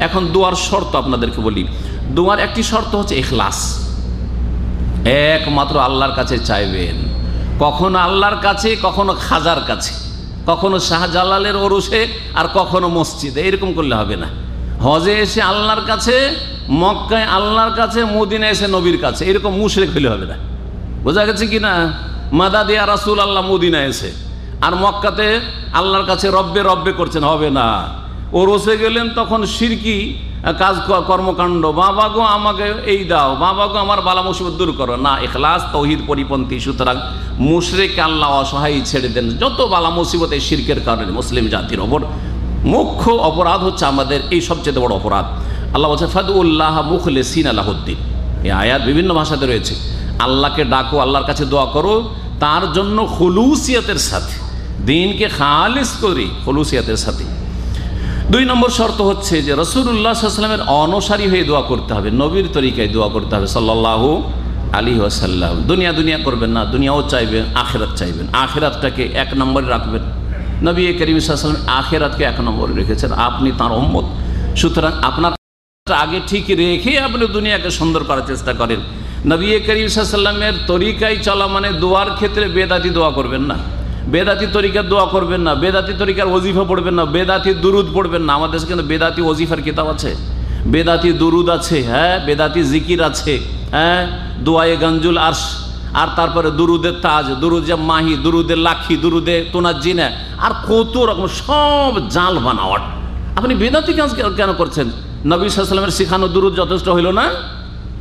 এখন দোয়ার শর্ত আপনাদেরকে বলি। দোয়ার একটি শর্ত হচ্ছে এখলাস একমাত্র আল্লাহর কাছে চাইবেন। কখনো আল্লাহর কাছে, কখনো খাজার কাছে। কখনো শাহজালালের ওরসে আর কখনো মসজিদে। এরকম করলে হবে না। হজে এসে আল্লাহর কাছে, মক্কায় আল্লাহর কাছে মদিনা এসে নবীর কাছে। এরকম মুশরেক হলে হবে না। বোঝা গেছে কি না? মাদা দিয়া রাসুল আল্লাহ মদিনা এসে। আর মক্কাতে আল্লাহর কাছে রব্বে রব্বে করছেন। হবে না। ও রসে গেলেন, তখন সিরকি কাজ কর্মকাণ্ড, বাবা গো, আমাকে এই দাও, বাবা গো, আমার বালা মুসিবত দূর করো। না এখলাস তৌহিদ, পরিপন্থী, সুতরাং মুশরেক আল্লাহ অসহায় ছেড়ে দেন। যত বালা মুসিবত এই শিরকের কারণে মুসলিম জাতির ওপর, মুখ্য অপরাধ হচ্ছে আমাদের এই সবচেয়ে বড় অপরাধ। আল্লাহ বলছে ফাদুল্লাহ মুখলে সিন আলাহদ্দিন এই আয়াত বিভিন্ন ভাষাতে রয়েছে। আল্লাহকে ডাকো, আল্লাহর কাছে দোয়া করো, তার জন্য খলুসিয়াতের সাথে, দিনকে খালিস করি, খলুসিয়াতের সাথে। দুই নম্বর শর্ত হচ্ছে যে রসুল্লাহ সাল্লামের অনুসারী হয়ে দোয়া করতে হবে, নবীর তরিকায় দোয়া করতে হবে সাল্লাহ আলী ওয়াসাল্লাম। দুনিয়া দুনিয়া করবেন না, দুনিয়াও চাইবেন, আখেরাত চাইবেন। আখেরাতটাকে এক নম্বরে রাখবেন। নবী করিম সাল্লাম আখেরাতকে এক নম্বরে রেখেছেন, আপনি তাঁর অম্মত সুতরাং আপনার আগে ঠিক রেখে আপনি দুনিয়াকে সুন্দর করার চেষ্টা করেন। নবী করিম সাল্লামের তরিকায় চলা মানে দোয়ার ক্ষেত্রে বেদাতি দোয়া করবেন না। বেদাতি তরিকার দোয়া করবেন না, বেদাতি তরিকার ওজিফা পড়বেন না, বেদাতি দুরুদ পড়বেন না। আমাদের কিন্তু বেদাতি ওজিফার কিতাব আছে। বেদাতি দুরুদ আছে হ্যাঁ? বেদাতি জিকির আছে হ্যাঁ? দোয়ায়ে গঞ্জুল আরশ। আর তারপরে দুরুদের তাজ, দুরুদে মাহি, দুরুদে লাখি, দুরুদে তোনার জিনা আর কত রকম সব জাল বানাওয়াট। আপনি বেদাতি কাজ কেন করছেন? নবী সাল্লামের শিখানো দুরুদ যথেষ্ট হইল না?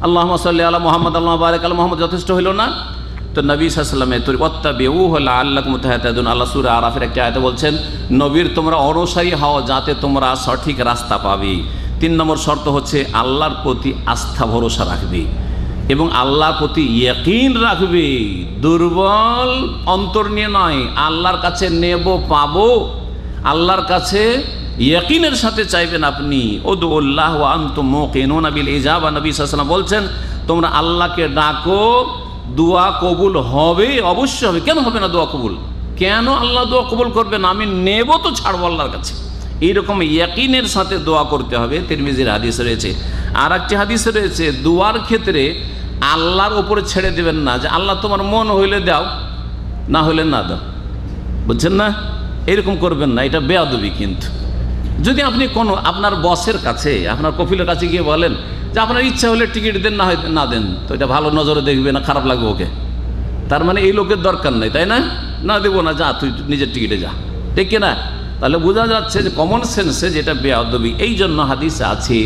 আল্লাহ সাল্লি আল্লাহ মোহাম্মদ আল্লাহ বারেক আল মোহাম্মদ, যথেষ্ট হইল না? তো নবী সাল্লামে তোর অত্তা বেউ হল আল্লাহ মুতাহাতুন আল্লাহ সুর আরাফের একটি আয়তে বলছেন, নবীর তোমরা অনুসারী হও যাতে তোমরা সঠিক রাস্তা পাবে। তিন নম্বর শর্ত হচ্ছে, আল্লাহর প্রতি আস্থা, ভরসা রাখবে এবং আল্লাহর প্রতি ইয়কিন রাখবে। দুর্বল অন্তর নিয়ে নয়, আল্লাহর কাছে নেব, পাবো। আল্লাহর কাছে ইয়কিনের সাথে চাইবেন আপনি। ওদুল্লাহ আন্ত মোকেনুন আবিল ইজাবা। নবী সাল্লাম বলছেন, তোমরা আল্লাহকে ডাকো দোয়া কবুল হবে অবশ্যই হবে। কেন হবে না দোয়া কবুল? কেন আল্লাহ দোয়া কবুল করবেন? আমি নেব তো ছাড়বো আল্লাহর কাছে। এইরকম ইয়াকিনের সাথে দোয়া করতে হবে, তিরমিজির হাদিস রয়েছে। আর একটি হাদিস রয়েছে, দোয়ার ক্ষেত্রে আল্লাহর ওপরে ছেড়ে দেবেন না, যে আল্লাহ তোমার মন হইলে দাও, না হইলে না দাও। বুঝছেন না? এরকম করবেন না, এটা বেয়াদবি কিন্তু। যদি আপনি কোনো, আপনার বসের কাছে, আপনার কফিলের কাছে গিয়ে বলেন যে আপনার ইচ্ছা হলে টিকিট দেন, না হয় না দেন, তো এটা ভালো নজরে দেখবে না, খারাপ লাগবে ওকে। তার মানে এই লোকের দরকার নেই, তাই না? না দেবো না, যা, তুই নিজের টিকিটে যা। ঠিক না তাহলে বোঝা যাচ্ছে যে কমন সেন্সে যেটা বেয়াদবি, এই জন্য হাদিস আছে,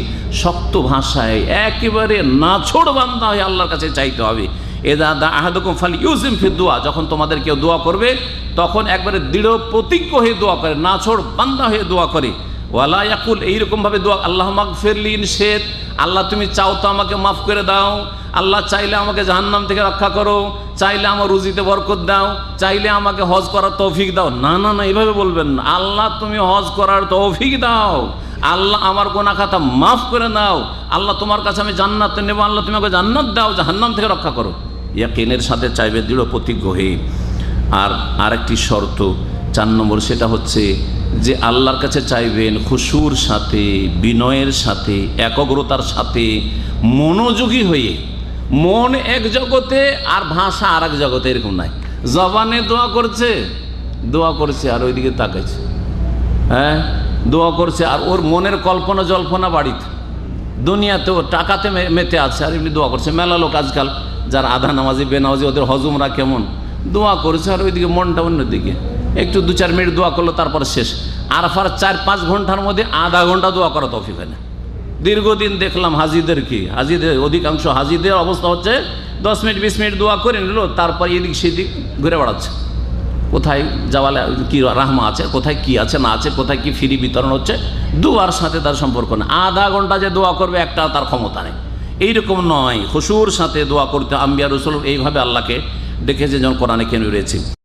শক্ত ভাষায় একেবারে নাছোড় বান্ধা হয়ে আল্লাহর কাছে চাইতে হবে। এদা দা আহাদুকুম ফাল ইউজিম ফির দোয়া, যখন তোমাদের কেউ দোয়া করবে, তখন একবারে দৃঢ় প্রতিজ্ঞ হয়ে দোয়া করে, নাছোড় বান্দা হয়ে দোয়া করে। ওয়ালা ইয়াকুল এইরকমভাবে দোয়া, আল্লাহ মাগ ফেরলিন শেদ আল্লাহ, তুমি চাও তো আমাকে মাফ করে দাও। আল্লাহ চাইলে আমাকে জাহান্নাম থেকে রক্ষা করো। চাইলে আমার রুজিতে বরকত দাও। চাইলে আমাকে হজ করার তৌফিক দাও। না না না, এইভাবে বলবেন না। আল্লাহ, তুমি হজ করার তৌফিক দাও। আল্লাহ, আমার গোনা খাতা মাফ করে দাও। আল্লাহ, তোমার কাছে আমি জান্নাত নেব। আল্লাহ, তুমি আমাকে জান্নাত দাও, জাহান্নাম থেকে রক্ষা করো। ইয়াকিনের সাথে চাইবে দৃঢ় প্রতিজ্ঞ হয়ে। আর আরেকটি শর্ত চার নম্বর সেটা হচ্ছে যে আল্লাহর কাছে চাইবেন খুশুর সাথে, বিনয়ের সাথে, একগ্রতার সাথে, মনোযোগী হয়ে। মন এক জগতে আর ভাষা আর এক জগতে এরকম নাই। জবানে দোয়া করছে দোয়া করছে আর ওইদিকে তাকাইছে। হ্যাঁ? দোয়া করছে আর ওর মনের কল্পনা জল্পনা বাড়িতে। দুনিয়াতে দুনিয়াতেও টাকাতে মেতে আছে আর এমনি দোয়া করছে। মেলা লোক আজকাল যার আধা নামাজি, বেনামাজি, ওদের হজমরা কেমন? দোয়া করছে আর ওইদিকে মনটা অন্যদিকে। একটু দু চার মিনিট দোয়া করল, তারপর শেষ। আর ফার চার পাঁচ ঘণ্টার মধ্যে আধা ঘণ্টা দোয়া করা তফিক হয় না। দীর্ঘদিন দেখলাম হাজিদের কি? হাজিদের অধিকাংশ হাজিদের অবস্থা হচ্ছে, দশ মিনিট, বিশ মিনিট দোয়া করে নিল, তারপর এদিক সেদিক ঘুরে বেড়াচ্ছে। কোথায় যাওয়ালে, কি রাহমা আছে, কোথায় কি আছে, না আছে, কোথায় কি ফ্রি বিতরণ হচ্ছে, দুয়ার সাথে তার সম্পর্ক না আধা ঘণ্টা যে দোয়া করবে, একটা তার ক্ষমতা নেই। এইরকম নয় খুশুর সাথে দোয়া করতে আম্বিয়া রসুল এইভাবে আল্লাহকে ডেকেছে যেমন কোরআনে কেন রয়েছে।